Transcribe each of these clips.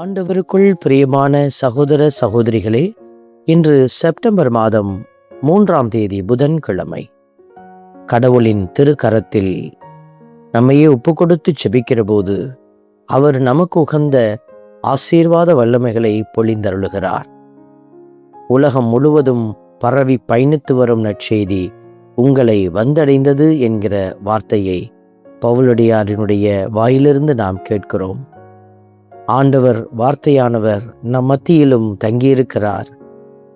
ஆண்டவருக்குள் பிரியமான சகோதர சகோதரிகளே இன்று செப்டம்பர் மாதம் மூன்றாம் தேதி புதன்கிழமை. கடவுளின் திருக்கரத்தில் நம்மையே ஒப்பு கொடுத்து செபிக்கிற போது அவர் நமக்கு உகந்த ஆசீர்வாத வல்லமைகளை பொழிந்தருளுகிறார். உலகம் முழுவதும் பரவி பயணித்து வரும் நற்செய்தி உங்களை வந்தடைந்தது என்கிற வார்த்தையை பவுலடியாரினுடைய வாயிலிருந்து நாம் கேட்கிறோம். ஆண்டவர் வார்த்தையானவர் நம் மத்தியிலும் தங்கியிருக்கிறார்.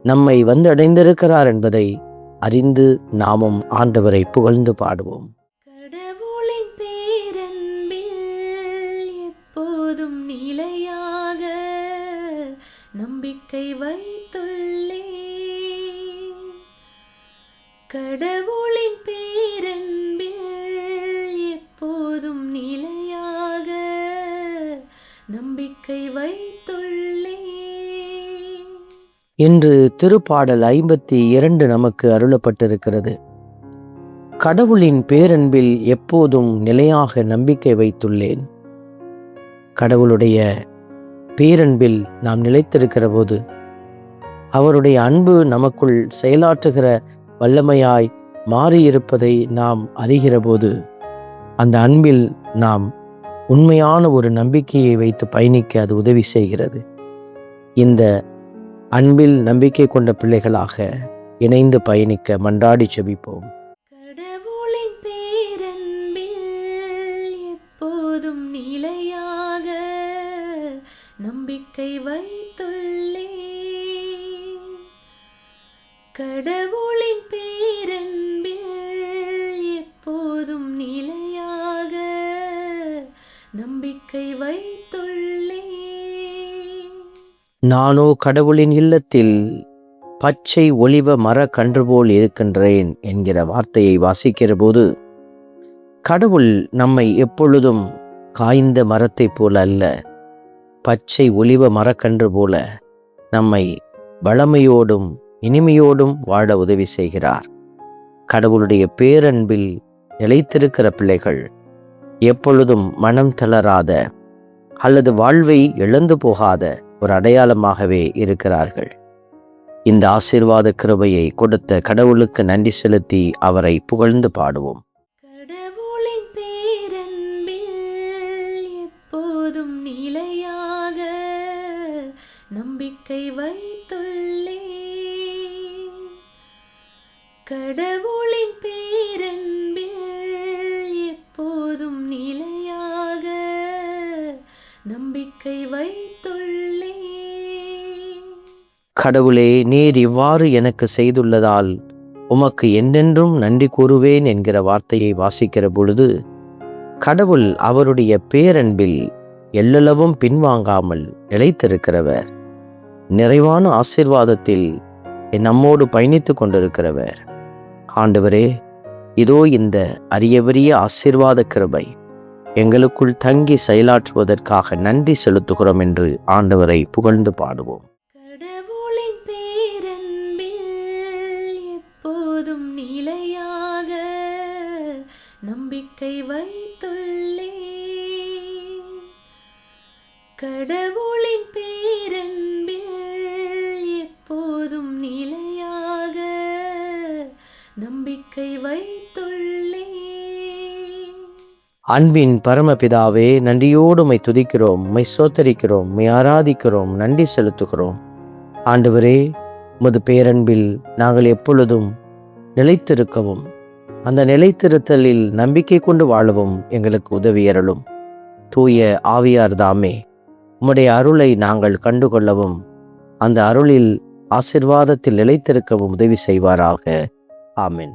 நம்மை வந்தடைந்திருக்கிறார் என்பதை அறிந்து நாமும் ஆண்டவரை புகழ்ந்து பாடுவோம். கடவுளின் பேரன்பில் எப்போதும் நிலையாக நம்பிக்கை வைத்துள்ளே. கடவுள் நம்பிக்கை வைத்துள்ளே. இன்று திருப்பாடல் ஐம்பத்தி இரண்டு நமக்கு அருளப்பட்டிருக்கிறது. கடவுளின் பேரன்பில் எப்போதும் நிலையாக நம்பிக்கை வைத்துள்ளேன். கடவுளுடைய பேரன்பில் நாம் நிலைத்திருக்கிற போது அவருடைய அன்பு நமக்குள் செயலாற்றுகிற வல்லமையாய் மாறியிருப்பதை நாம் அறிகிற போது அந்த அன்பில் நாம் உண்மையான ஒரு நம்பிக்கையை வைத்து பயணிக்க அது உதவி செய்கிறது. இந்த அன்பில் நம்பிக்கை கொண்ட பிள்ளைகளாக இணைந்து பயணிக்க மன்றாடி செபிப்போம். கடவுளின் எப்போதும் நிலையாக நம்பிக்கை வைத்துள்ளே கடவுளின் பேரன் வாழ்க்கை வைத்துள்ளே. நானோ கடவுளின் இல்லத்தில் பச்சை ஒளிவ மர கன்று போல் இருக்கின்றேன் என்கிற வார்த்தையை வாசிக்கிற போது கடவுள் நம்மை எப்பொழுதும் காய்ந்த மரத்தைப் போல அல்ல பச்சை ஒளிவ மரக்கன்று போல நம்மை வளமையோடும் இனிமையோடும் வாழ உதவி செய்கிறார். கடவுளுடைய பேரன்பில் நிலைத்திருக்கிற பிள்ளைகள் எப்பொழுதும் மனம் தளராத அல்லது வாழ்வை இழந்து போகாத ஒரு அடையாளமாகவே இருக்கிறார்கள். இந்த ஆசீர்வாத கிருபையை கொடுத்த கடவுளுக்கு நன்றி செலுத்தி அவரை புகழ்ந்து பாடுவோம். நம்பிக்கை வைத்துள்ளே. கடவுள் நம்பிக்கை வைத்துள்ளே. கடவுளே நீர் இவ்வாறு எனக்கு செய்துள்ளதால் உமக்கு என்றென்றும் நன்றி கூறுவேன் என்கிற வார்த்தையை வாசிக்கிற பொழுது கடவுள் அவருடைய பேரன்பில் எல்லளவும் பின்வாங்காமல் நிலைத்திருக்கிறவர். நிறைவான ஆசீர்வாதத்தில் நம்மோடு பயணித்து கொண்டிருக்கிறவர். ஆண்டவரே இதோ இந்த அரியவரிய ஆசிர்வாத கிருபை. எங்களுக்குள் தங்கி செயலாற்றுவதற்காக நன்றி செலுத்துகிறோம் என்று ஆண்டவரை புகழ்ந்து பாடுவோம். கடவுளின் எப்போதும் நிலையாக நம்பிக்கை வைத்துள்ளே. கடவுளின் பேரன்பில் எப்போதும் நிலையாக நம்பிக்கை வை அன்பின் பரமபிதாவே நன்றியோடு மை துதிக்கிறோம் மை சோத்தரிக்கிறோம் உம்மை ஆராதிக்கிறோம் நன்றி செலுத்துகிறோம். ஆண்டவரே உமது பேரன்பில் நாங்கள் எப்பொழுதும் நிலைத்திருக்கவும் அந்த நிலைத்திருத்தலில் நம்பிக்கை கொண்டு வாழவும் எங்களுக்கு உதவியறலும் தூய ஆவியார் தாமே உம்முடைய அருளை நாங்கள் கண்டுகொள்ளவும் அந்த அருளில் ஆசிர்வாதத்தில் நிலைத்திருக்கவும் உதவி செய்வாராக. ஆமீன்.